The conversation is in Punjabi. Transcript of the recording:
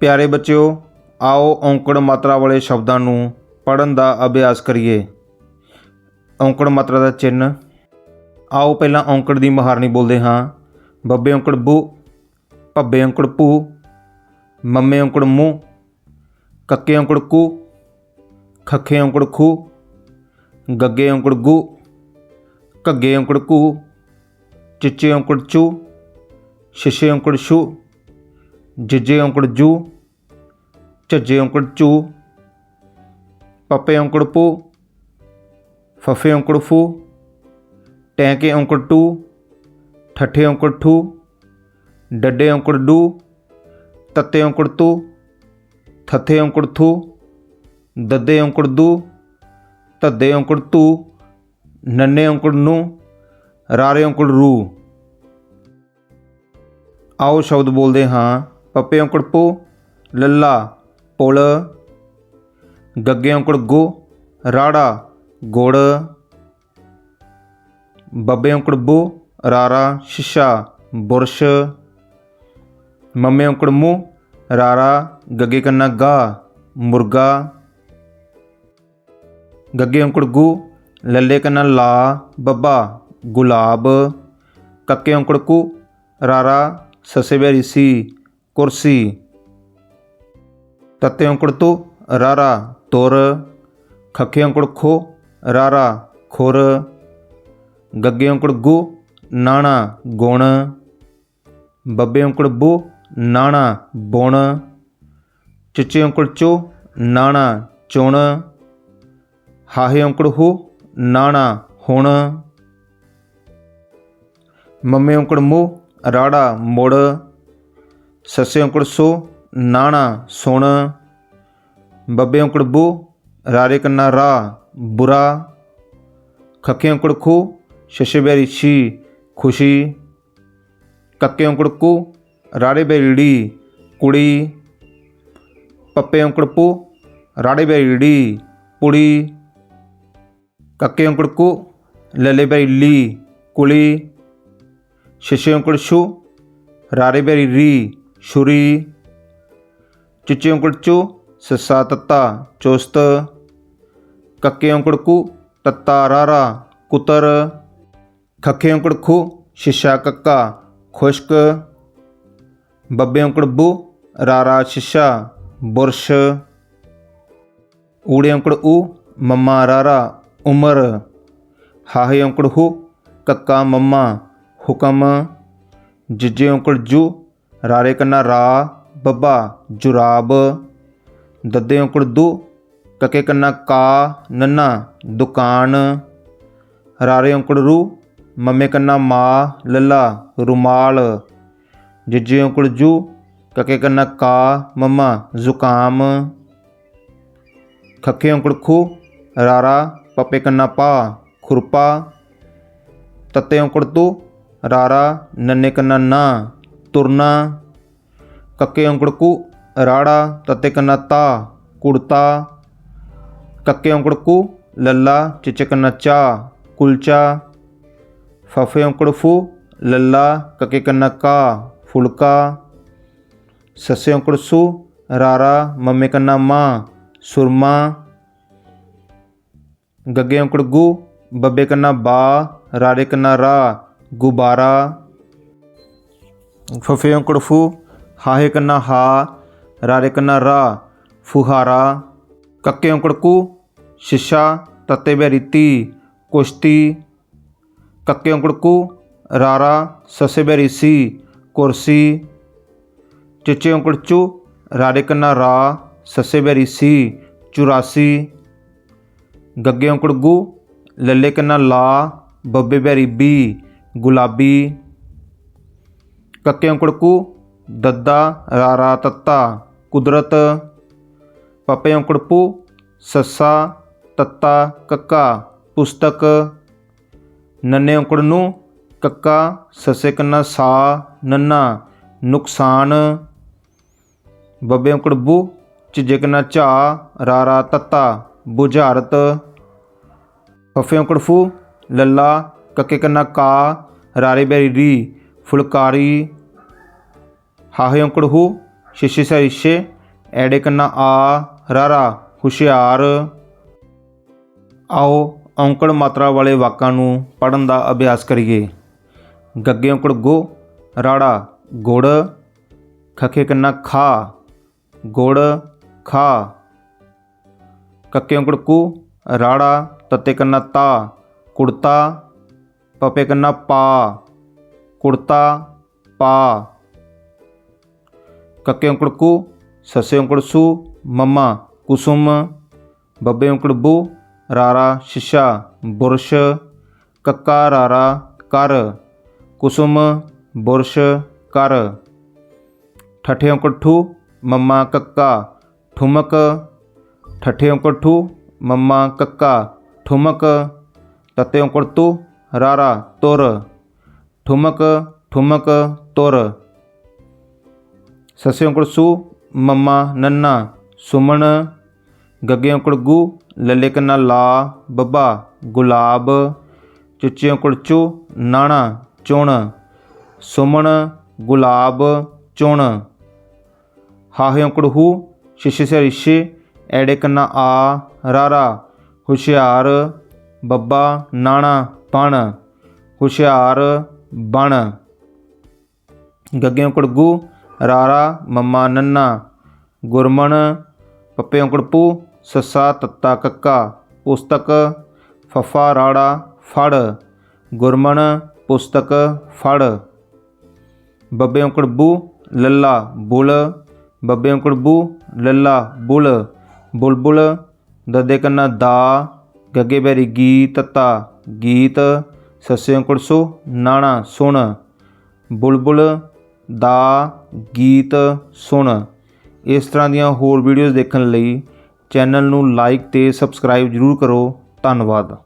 ਪਿਆਰੇ ਬੱਚਿਓ, ਆਓ ਔਂਕੜ ਮਾਤਰਾ ਵਾਲੇ ਸ਼ਬਦਾਂ ਨੂੰ ਪੜ੍ਹਨ ਦਾ ਅਭਿਆਸ ਕਰੀਏ। ਔਂਕੜ ਮਾਤਰਾ ਦਾ ਚਿੰਨ੍ਹ। ਆਓ ਪਹਿਲਾਂ ਔਂਕੜ ਦੀ ਮਹਾਰਨੀ ਬੋਲਦੇ ਹਾਂ। ਬੱਬੇ ਔਂਕੜ ਬੂ, ਭੱਬੇ ਔਂਕੜ ਭੂ, ਮੰਮੇ ਔਂਕੜ ਮੂੰਹ ਕੱਕੇ ਔਂਕੜ ਕੂ, ਖੱਖੇ ਔਂਕੜ ਖੂ, ਗੱਗੇ ਔਂਕੜ ਗੂ, ਘੱਗੇ ਔਂਕੜ ਘੂ ਚਿੱਚੇ ਔਂਕੜ ਚੂ, ਛਿਛੇ ਔਂਕੜ ਛੂ ਜਿੱਜੇ ਔਂਕੜ ਜੂ, ਝੱਜੇ ਔਂਕੜ ਚੂ, ਪੱਪੇ ਔਂਕੜ ਪੂ, ਫਫੇ ਔਂਕੜ ਫੂ, ਟੈਂਕੇ ਔਂਕੜ ਟੂ, ਠੱਠੇ ਔਂਕੜ ਠੂ, ਡੱਡੇ ਔਂਕੜ ਡੂ, ਤੱਤੇ ਔਂਕੜ ਤੂ, ਥੱਥੇ ਔਂਕੜ ਥੂ, ਦੱਦੇ ਔਂਕੜ ਦੂ, ਧੱਦੇ ਔਂਕੜ ਤੂ, ਨੰਨੇ ਔਂਕੜ ਨੂੰ, ਰਾਰੇ ਔਂਕੜ ਰੂ ਆਓ ਸ਼ਬਦ ਬੋਲਦੇ ਹਾਂ। ਪੱਪੇ ਔਂਕੜ ਪੋ, ਲੱਲਾ, ਪੁਲ, ਗੱਗੇ ਔਂਕੜ ਗੋ, ਰਾੜਾ, ਗੁੜ, ਬੱਬੇ ਔਂਕੜ ਬੋ, ਰਾਰਾ, ਸ਼ੀਸ਼ਾ, ਬੁਰਸ਼, ਮੰਮੇ ਔਂਕੜ ਮੂੰਹ, ਰਾਰਾ, ਗੱਗੇ ਕੰਨਾ ਗਾ, ਮੁਰਗਾ, ਗੱਗੇ ਔਂਕੜ ਗੂ, ਲੱਲੇ ਕੰਨਾ ਲਾ, ਬੱਬਾ, ਗੁਲਾਬ, ਕੱਕੇ ਔਂਕੜ ਕੁ, ਰਾਰਾ, ਸਸੇ ਬੈਰੀ ਸੀ। ਕੁਰਸੀ। ਤੱਤੇ ਔਂਕੜ ਤੋ, ਰਾਰਾ ਤੁਰ। ਖੱਖੇ ਔਂਕੜ ਖੋ, ਰਾਰਾ ਖੁਰ। ਗੱਗੇ ਔਂਕੜ ਗੁ, ਨਾਣਾ ਗੁਣ। ਬੱਬੇ ਔਂਕੜ ਬੁ, ਨਾਣਾ ਬੁਣ। ਚਿੱਚੇ ਔਂਕੜ ਚੋ, ਨਾਣਾ ਚੁਣ। ਹਾਹੇ ਔਂਕੜ ਹੂ, ਨਾਣਾ ਹੁਣ। ਮੰਮੇ ਔਂਕੜ ਮੂੰਹ, ਰਾੜਾ ਮੁੜ। ਸੱਸੇ ਔਂਕੜ ਸੋ, ਨਾਣਾ ਸੁਣ, ਬੱਬੇ ਔਂਕੜ ਬੂ, ਰਾਰੇ ਕੰਨਾ ਰਾ, ਬੁਰਾ ਖੱਕੇ ਔਂਕੜ ਖੂ, ਸ਼ਸ਼ੇ ਬੈਰੀ ਛੀ, ਖੁਸ਼ੀ, ਕੱਕੇ ਔਂਕੜ ਕੁ, ਰਾੜੇ ਬੈਰੀ ਕੁੜੀ, ਪੱਪੇ ਔਂਕੜ ਪੂ, ਰਾੜੇ ਬੈਰੀ ਪੁੜੀ, ਕੱਕੇ ਔਂਕੜ ਕੁ, ਲੱਲੇ ਬੈਰੀ ਲੀ, ਕੁਲੀ, ਸ਼ਿਸ਼ੇ ਔਂਕੜ ਛੂ ਰਾਰੇ ਬੈਰੀ ਰੀ ਛੁਰੀ, ਚਿੱਚੇ ਔਂਕੜ ਚੂ, ਸੱਸਾ ਤੱਤਾ, ਚੁਸਤ, ਕੱਕੇ ਔਂਕੜ ਕੁ, ਤੱਤਾ ਰਾਰਾ, ਕੁਤਰ, ਖੱਖੇ ਔਂਕੜ ਖੂ, ਸ਼ਿਸ਼ਾ ਕੱਕਾ, ਖੁਸ਼ਕ, ਬੱਬੇ ਔਂਕੜ ਬੂ, ਰਾਰਾ ਸ਼ਿਸ਼ਾ, ਬੁਰਸ਼, ਊੜੇ ਔਂਕੜ ਊ, ਮੰਮਾ ਰਾਰਾ, ਉਮਰ, ਹਾਹੇ ਔਂਕੜ ਹੂ, ਕੱਕਾ ਮੰਮਾ, ਹੁਕਮ, ਜਿੱਜੇ ਔਂਕੜ ਜੂ ਰਾਰੇ ਕੰਨਾ ਰਾ, ਬੱਬਾ, ਜੁਰਾਬ। ਦੱਦੇ ਔਂਕੜ ਦੂ, ਕੱਕੇ ਕੰਨਾ ਕਾ, ਨੰਨਾ, ਦੁਕਾਨ। ਰਾਰੇ ਔਂਕੜ ਰੂ, ਮੰਮੇ ਕੰਨਾ ਮਾ, ਲੱਲਾ, ਰੁਮਾਲ। ਜਿੱਜੇ ਔਂਕੜ ਜੂ, ਕੱਕੇ ਕੰਨਾ ਕਾ, ਮੰਮਾ, ਜ਼ੁਕਾਮ। ਖੱਖੇ ਔਂਕੜ ਖੂ, ਰਾਰਾ, ਪੱਪੇ ਕੰਨਾ ਪਾ, ਖੁਰਪਾ। ਤੱਤੇ ਔਂਕੜ ਤੂ, ਰਾਰਾ, ਨੰਨੇ ਕੰਨਾ ਨਾ। ਤੁਰਨਾ, ਕੱਕੇ ਔਂਕੜਕੂ ਰਾੜਾ, ਤੱਤੇ ਕੰਨਾ ਤਾ, ਕੁੜਤਾ, ਕੱਕੇ ਔਂਕੜਕੂ ਲੱਲਾ, ਚਿੱਚੇ ਕੰਨਾ ਚਾ, ਕੁਲਚਾ, ਫਫੇ ਔਂਕੜਫੂ ਲੱਲਾ, ਕੱਕੇ ਕੰਨਾ ਫੁਲਕਾ, ਸੱਸੇ ਔਂਕੜਸੂ ਰਾਰਾ, ਮੰਮੇ ਕੰਨਾ ਮਾਂ, ਸੁਰਮਾ, ਗੱਗੇ ਔਂਕੜ ਗੂ, ਬੱਬੇ ਕੰਨਾ ਬਾ ਰਾਰੇ ਕੰਨਾ ਰਾ, ਗੁਬਾਰਾ ਫਫੇ ਔਂਕੜ ਹਾਹੇ ਕੰਨਾ ਹਾ ਰਾਰੇ ਕੰਨਾ ਰਾ ਫੁਹਾਰਾ ਕੱਕੇ ਔਂਕੜ ਕੁ ਸ਼ਿਸ਼ਾ ਤੱਤੇ ਬੈਰੀਤੀ ਕੁਸ਼ਤੀ ਕੱਕੇ ਔਂਕੜ ਕੁ ਰਾਰਾ ਸਸੇ ਬੈਰੀ ਕੁਰਸੀ ਚਿੱਚੇ ਔਂਕੜ ਰਾਰੇ ਕੰਨਾ ਰਾ ਸੱਸੇ ਬੈਰੀਸੀ 84 ਗੱਗੇ ਔਂਕੜ ਲੱਲੇ ਕੰਨਾ ਲਾ ਬੱਬੇ ਬੈਰੀ ਬੀ ਗੁਲਾਬੀ ਕੱਕੇ ਔਂਕੜ ਦੱਦਾ, ਰਾਰਾ ਤੱਤਾ, ਕੁਦਰਤ, ਪੱਪੇ ਔਂਕੜ ਸੱਸਾ, ਤੱਤਾ, ਕੱਕਾ, ਪੁਸਤਕ, ਨੰਨੇ ਔਂਕੜ ਨੂੰ ਕੱਕਾ, ਸੱਸੇ ਕੰਨਾ, ਸਾ, ਨੰਨਾ, ਨੁਕਸਾਨ, ਬੱਬੇ ਔਂਕੜ ਬੂ ਚਿੱਜੇ ਕੰਨਾ, ਝਾ, ਰਾਰਾ ਤੱਤਾ, ਬੁਝਾਰਤ, ਫਫੇ ਔਂਕੜ ਲੱਲਾ, ਕੱਕੇ ਕੰਨਾ, ਕਾ, ਰਾਰੇ ਬੈਰੀ ਰੀ ਫੁਲਕਾਰੀ, ਹਾਹੇ ਔਂਕੜ ਹੂ ਛਿਛੇ ਸਰਿਸ਼ੇ ਐੜੇ ਕੰਨਾ ਆ ਰਾਰਾ ਹੁਸ਼ਿਆਰ। ਆਓ ਔਂਕੜ ਮਾਤਰਾ ਵਾਲੇ ਵਾਕਾਂ ਨੂੰ ਪੜਨ ਦਾ ਅਭਿਆਸ ਕਰੀਏ। ਗੱਗੇ ਔਂਕੜ ਗੋ, ਰਾੜਾ, ਗੁੜ। ਖਖੇ ਕੰਨਾ ਖਾ, ਗੁੜ, ਖਾ। ਕੱਕੇ ਔਂਕੜ ਕੂ, ਰਾੜਾ, ਤੱਤੇ ਕੰਨਾ ਤਾ, ਕੁੜਤਾ। ਪਪੇ ਕੰਨਾ ਪਾ। ਕੁੜਤਾ ਪਾ। ਕੱਕੇ ਔਂਕੜ ਕੁ, ਸੱਸੇ ਔਂਕੜ ਮੰਮਾ ਕੁਸੁਮ, ਬੱਬੇ ਔਂਕੜ ਬੂ, ਰਾਰਾ ਸ਼ਿਸ਼ਾ ਬੁਰਸ਼, ਕੱਕਾ ਰਾਰਾ ਕਰ, ਕੁਸੁਮ ਬੁਰਸ਼ ਕਰ। ਠੱਠੇ ਔਂਕੜ ਮੰਮਾ ਕੱਕਾ ਠੁਮਕ। ਠੱਠੇ ਔਂਕੜ ਮੰਮਾ ਕੱਕਾ ਠੁਮਕ। ਤੱਤੇ ਔਂਕੜ ਤੂ, ਰਾਰਾ ਤੁਰ। ਠੁਮਕ ਠੁਮਕ ਤੁਰ ਸੱਸੇ ਔਂਕੜ ਸੁ ਮੰਮਾ ਨੰਨਾ ਸੁਮਣ ਗੱਗੇ ਔਂਕੜ ਗੂ ਲੱਲੇ ਕੰਨਾ ਲਾ ਬੱਬਾ ਗੁਲਾਬ ਚੁੱਚੇ ਔਂਕੜ ਚੂ ਨਾਣਾ ਚੁਣ ਸੁਮਣ ਗੁਲਾਬ ਚੁਣ ਹਾਹੇ ਔਂਕੜ ਹੂ ਸ਼ਿਸ਼ੇ ਸੇ ਰਿਸ਼ੇ ਐੜੇ ਕੰਨਾ ਆ ਰਾਰਾ ਹੁਸ਼ਿਆਰ ਬੱਬਾ ਨਾਣਾ ਬਣ ਹੁਸ਼ਿਆਰ ਬਣ। ਗੱਗੇ ਔਂਕੜ ਰਾਰਾ, ਮੰਮਾ, ਨੰਨਾ, ਗੁਰਮਣ ਪੱਪੇ ਔਂਕੜ ਸੱਸਾ, ਤੱਤਾ, ਕੱਕਾ, ਪੁਸਤਕ, ਫਫਾ, ਰਾੜਾ, ਫੜ, ਗੁਰਮਣ, ਪੁਸਤਕ, ਫੜ। ਬੱਬੇ ਔਂਕੜ ਲੱਲਾ, ਬੁਲ। ਬੱਬੇ ਔਂਕੜ ਲੱਲਾ, ਬੁਲ। ਬੁਲਬੁਲ, ਦੱਦੇ ਕੰਨਾ ਦਾ, ਗੱਗੇ ਬੈਰੀ ਗੀਤ, ਤੱਤਾ, ਗੀਤ। ਸੱਸੇ ਔਂਕੜ ਸੋ, ਨਾਣਾ ਸੁਣ। ਬੁਲਬੁਲ ਦਾ ਗੀਤ ਸੁਣ। ਇਸ ਤਰ੍ਹਾਂ ਦੀਆਂ ਹੋਰ ਵੀਡੀਓਜ਼ ਦੇਖਣ ਲਈ ਚੈਨਲ ਨੂੰ ਲਾਈਕ ਤੇ ਸਬਸਕ੍ਰਾਈਬ ਜ਼ਰੂਰ ਕਰੋ। ਧੰਨਵਾਦ।